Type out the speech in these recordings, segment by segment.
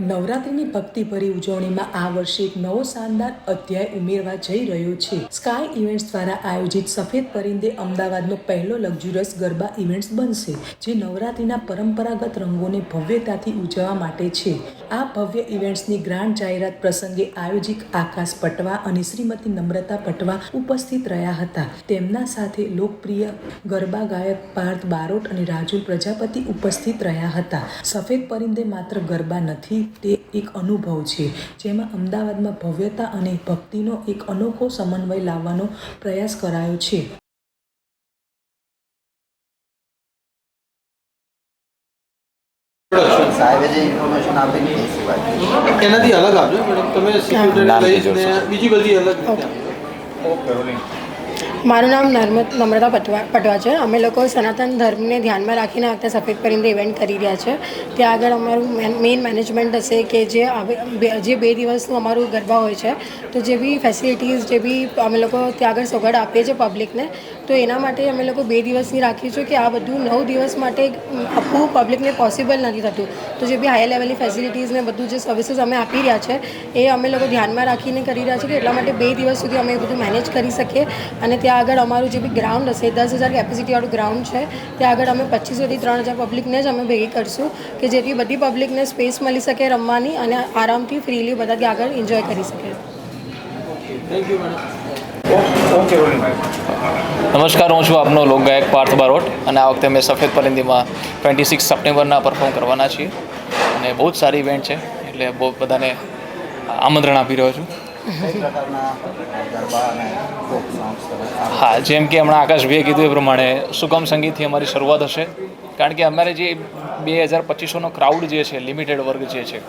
નવરાત્રિની ભક્તિભરી ઉજવણીમાં આ વર્ષે એક નવો શાનદાર અધ્યાય ઉમેરવા જઈ રહ્યો છે. સ્કાય ઇવેન્ટ્સ દ્વારા આયોજિત સફેદ પરિંદે અમદાવાદનો પહેલો લક્ઝુરિયસ ગરબા ઇવેન્ટ્સ બનશે, જે નવરાત્રિના પરંપરાગત રંગોને ભવ્યતાથી ઉજવવા માટે છે. આ ભવ્ય ઇવેન્ટ્સની ગ્રાન્ડ જાહેરાત પ્રસંગે આયોજક આકાશ પટવા અને શ્રીમતી નમ્રતા પટવા ઉપસ્થિત રહ્યા હતા. તેમના સાથે લોકપ્રિય ગરબા ગાયક પાર્થ બારોટ અને રાજુલ પ્રજાપતિ ઉપસ્થિત રહ્યા હતા. સફેદ પરિંદે માત્ર ગરબા નથી તે એક અનુભવ છે જેમાં અમદાવાદમાં ભવ્યતા અને ભક્તિનો એક અનોખો સમન્વય લાવવાનો પ્રયાસ કરાયો છે. સાહેબે જે ઇન્ફોર્મેશન આપી એ સિવાય એનાથી અલગ આપજો મેડમ. તમે. બીજી બધી અલગ રીતે મારું નામ નર્મદ નમ્રતા પટવા પટવા છે. અમે લોકો સનાતન ધર્મને ધ્યાનમાં રાખીને આવતા સફેદ પરિંદે ઇવેન્ટ કરી રહ્યા છે. ત્યાં આગળ અમારું મેઇન મેનેજમેન્ટ હશે કે જે જે બે દિવસનું અમારું ગરબા હોય છે, તો જે બી ફેસિલિટીઝ જે બી અમે લોકો ત્યાં આગળ સગવડ આપીએ છીએ પબ્લિકને તો એના માટે અમે લોકો બે દિવસની રાખીએ છીએ કે આ બધું નવ દિવસ માટે આખું પબ્લિકને પોસિબલ નથી થતું. તો જે બી હાઈ લેવલની ફેસિલિટીઝ ને બધું જે સર્વિસીસ અમે આપી રહ્યા છે, એ અમે લોકો ધ્યાનમાં રાખીને કરી રહ્યા છીએ કે એટલા માટે બે દિવસ સુધી અમે બધું મેનેજ કરી શકીએ અને ત્યાં આગળ અમારું જે બી ગ્રાઉન્ડ હશે દસ હજાર કેપેસિટીવાળું ગ્રાઉન્ડ છે ત્યાં આગળ અમે પચીસોથી ત્રણ હજાર પબ્લિકને જ અમે ભેગી કરશું કે જેથી બધી પબ્લિકને સ્પેસ મળી શકે રમવાની અને આરામથી ફ્રીલી બધા ત્યાં આગળ એન્જોય કરી શકે. થેન્ક યુ નમસ્કાર હું છું આપનો લોકગાયક પાર્થ બારોટ અને આ વખતે અમે સફેદ પરિંદીમાં ટ્વેન્ટી સિક્સ સપ્ટેમ્બરના પરફોર્મ કરવાના છીએ. અને બહુ જ સારી ઇવેન્ટ છે એટલે બહુ બધાને આમંત્રણ આપી રહ્યો છું. હા, જેમ કે હમણાં આકાશભાઈએ કીધું એ પ્રમાણે સુગમ સંગીતથી અમારી શરૂઆત હશે. કારણ કે અમારે જે બે હજાર પચીસોનો ક્રાઉડ જે છે લિમિટેડ વર્ગ જે છે,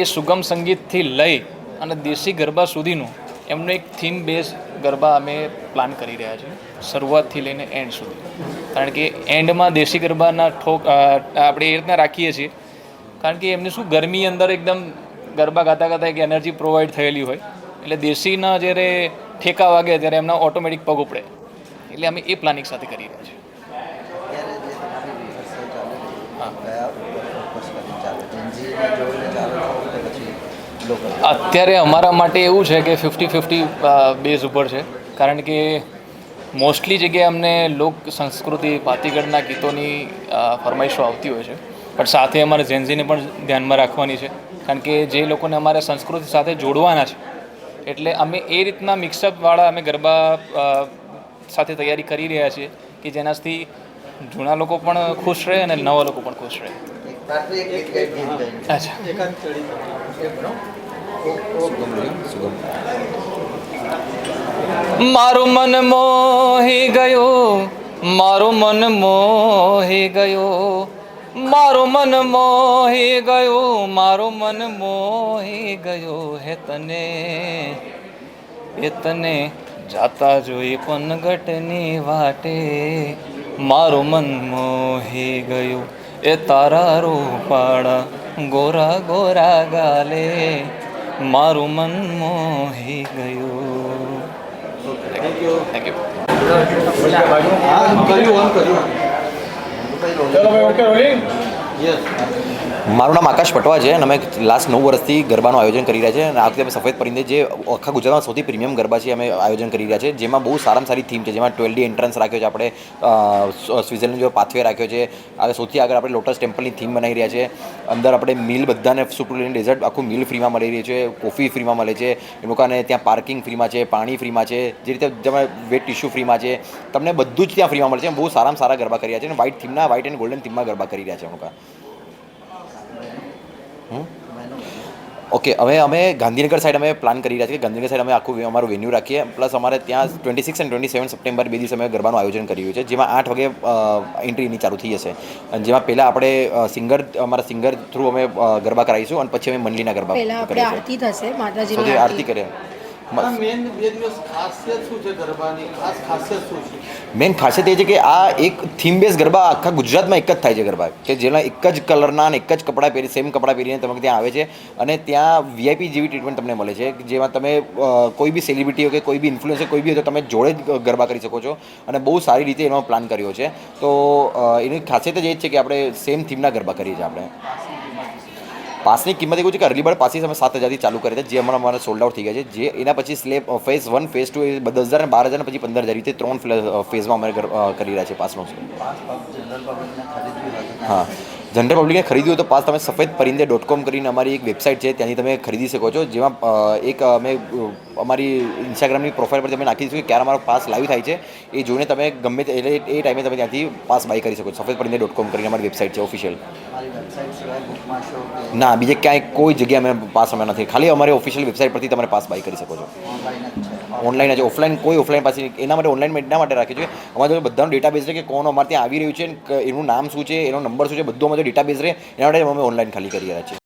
એ સુગમ સંગીતથી લઈ અને દેશી ગરબા સુધીનું એમનું એક થીમ બેઝ ગરબા અમે પ્લાન કરી રહ્યા છીએ. શરૂઆતથી લઈને એન્ડ સુધી. કારણ કે એન્ડમાં દેશી ગરબાના ઠોક આપણે એ રીતના રાખીએ છીએ. કારણ કે એમને શું, ગરમી અંદર એકદમ ગરબા ગાતા ગાતા એક એનર્જી પ્રોવાઈડ થયેલી હોય. એટલે દેશીના જ્યારે ઠેકા વાગે ત્યારે એમના ઓટોમેટિક પગ ઉપડે. એટલે અમે એ પ્લાનિંગ સાથે કરી રહ્યા છીએ. અત્યારે અમારા માટે એવું છે કે ફિફ્ટી ફિફ્ટી બેઝ ઉપર છે. કારણ કે મોસ્ટલી જગ્યાએ અમને લોક સંસ્કૃતિ પાતીગઢના ગીતોની ફરમાઈશો આવતી હોય છે. પણ સાથે અમારે જેન્ઝીને પણ ધ્યાનમાં રાખવાની છે. કારણ કે જે લોકોને અમારે સંસ્કૃતિ સાથે જોડવાના છે એટલે અમે એ રીતના મિક્સઅપવાળા અમે ગરબા સાથે તૈયારી કરી રહ્યા છીએ કે જેનાથી જૂના લોકો પણ ખુશ રહે અને નવા લોકો પણ ખુશ રહે. મારું મન મોહી ગયું મારું મન મોહી ગયું. મારું મન મોહી ગયું મારું મન મોહી ગયું. હે તને એ તને જાતા જોઈ પનગટની વાટે. મારું મન મોહી ગયું એ તારા રૂપાળા ગોરા ગોરા ગાલે. મારું મન મોહી ગયું. થેન્ક યુ થેન્ક યુ હા કર્યું ઓન કર્યું યસ મારું નામ આકાશ પટવા છે અને અમે લાસ્ટ નવ વર્ષથી ગરબાનું આયોજન કરી રહ્યા છે અને આ વખતે અમે સફેદ પરિંદે જે આખા ગુજરાતમાં સૌથી પ્રીમિયમ ગરબા છે અમે આયોજન કરી રહ્યા છે, જેમાં બહુ સારામાં સારી થીમ છે. જેમાં ટ્વેલ્વ એન્ટ્રન્સ રાખ્યો છે આપણે સ્વિઝરલેન્ડ જેવો પાથવે રાખ્યો છે. હવે સૌથી આગળ આપણે લોટસ ટેમ્પલની થીમ બનાવી રહ્યા છે. અંદર આપણે મિલ બધાને સુપરલિન ડેઝર્ટ આખું મિલ ફ્રીમાં મળી રહ્યું છે કોફી ફ્રીમાં મળે છે. એ લોકોને ત્યાં પાર્કિંગ ફ્રીમાં છે, પાણી ફ્રીમાં છે. જે રીતે તમે વેટ ટિશ્યુ ફ્રીમાં છે. તમને બધું જ ત્યાં ફ્રીમાં મળે છે. બહુ સારામાં સારા ગરબા કરી રહ્યા છે અને વ્હાઇટ થીમના વ્હાઇટ એન્ડ ગોલ્ડન થીમમાં ગરબા કરી રહ્યા છે અમુક ઓકે હવે અમે ગાંધીનગર સાઈડ અમે પ્લાન કરી રહ્યા છીએ કે ગાંધીનગર સાઈડ અમે આખું અમારું વેન્યુ રાખીએ. પ્લસ અમારે ત્યાં twenty six and twenty seven September બે દિવસ અમે ગરબાનું આયોજન કર્યું છે જેમાં આઠ વાગે એન્ટ્રી એની ચાલુ થઈ જશે. અને જેમાં પહેલાં આપણે સિંગર અમારા સિંગર થ્રુ અમે ગરબા કરાવીશું અને પછી અમે મંડલીના ગરબા આરતી થશે માતાજીની આરતી. કરે મેન ખાસિયત એ છે કે આ એક થીમ બેઝ ગરબા આખા ગુજરાતમાં એક જ થાય છે ગરબા. કે જેના એક જ કલરના અને એક જ કપડાં પહેરી સેમ કપડાં પહેરીને તમે ત્યાં આવે છે. અને ત્યાં વીઆઈપી જેવી ટ્રીટમેન્ટ તમને મળે છે જેમાં તમે કોઈ બી સેલિબ્રિટી હોય કે કોઈ બી ઇન્ફ્લુએન્સર કોઈ બી હોય તો તમે જોડે જ ગરબા કરી શકો છો. અને બહુ સારી રીતે એનો પ્લાન કર્યો છે. તો એની ખાસિયત જ એ જ છે કે આપણે સેમ થીમના ગરબા કરીએ છીએ આપણે. પાસની કિંમત એવું છે કે અર્લી બર્ડ પાસીસ અમે સાત હજારથી ચાલુ કરી છે જે હમણાં અમારે સોલ્ડ આઉટ થઈ ગયા છે. જે એના પછી slab phase one phase two એ દસ હજાર અને બાર હજાર પછી પંદર હજાર રીતે ત્રણ ફેઝમાં અમે કરી રહ્યા છે પાસનો. હા. જનરલ પબ્લિકને ખરીદ્યું હોય તો પાસ તમે સફેદ પરિંદે ડોટ કોમ કરીને અમારી એક વેબસાઇટ છે, ત્યાંથી તમે ખરીદી શકો છો. જેમાં એક અમે અમારી ઇન્સ્ટાગ્રામની પ્રોફાઇલ પર તમે નાખી દીધું કે ક્યારે અમારો પાસ લાઈવ થાય છે, એ જોઈને તમે ગમે તે, એટલે એ ટાઈમે તમે ત્યાંથી પાસ બાય કરી શકો છો. સફેદ પરિંદે ડોટ કોમ કરીને અમારી વેબસાઇટ છે ઓફિશિયલ ના બીજે ક્યાંય કોઈ જગ્યાએ અમે પાસ અમે નથી. ખાલી અમારી ઓફિશિયલ વેબસાઇટ પરથી તમારે પાસ બાય કરી શકો છો. ઓનલાઈન જ છે. ઓફલાઈન કોઈ ઓફલાઈન પાસે નહીં. એના માટે ઓનલાઈન એટલા માટે રાખ્યું છે અમારે બધાનો ડેટાબેઝ છે કે કોણ અમારે ત્યાં આવી રહ્યું છે એનું નામ શું છે એનો નંબર શું છે બધું અમારે ડેટાબેઝ રહે. એના માટે અમે ઓનલાઈન ખાલી કરી રહ્યા છીએ.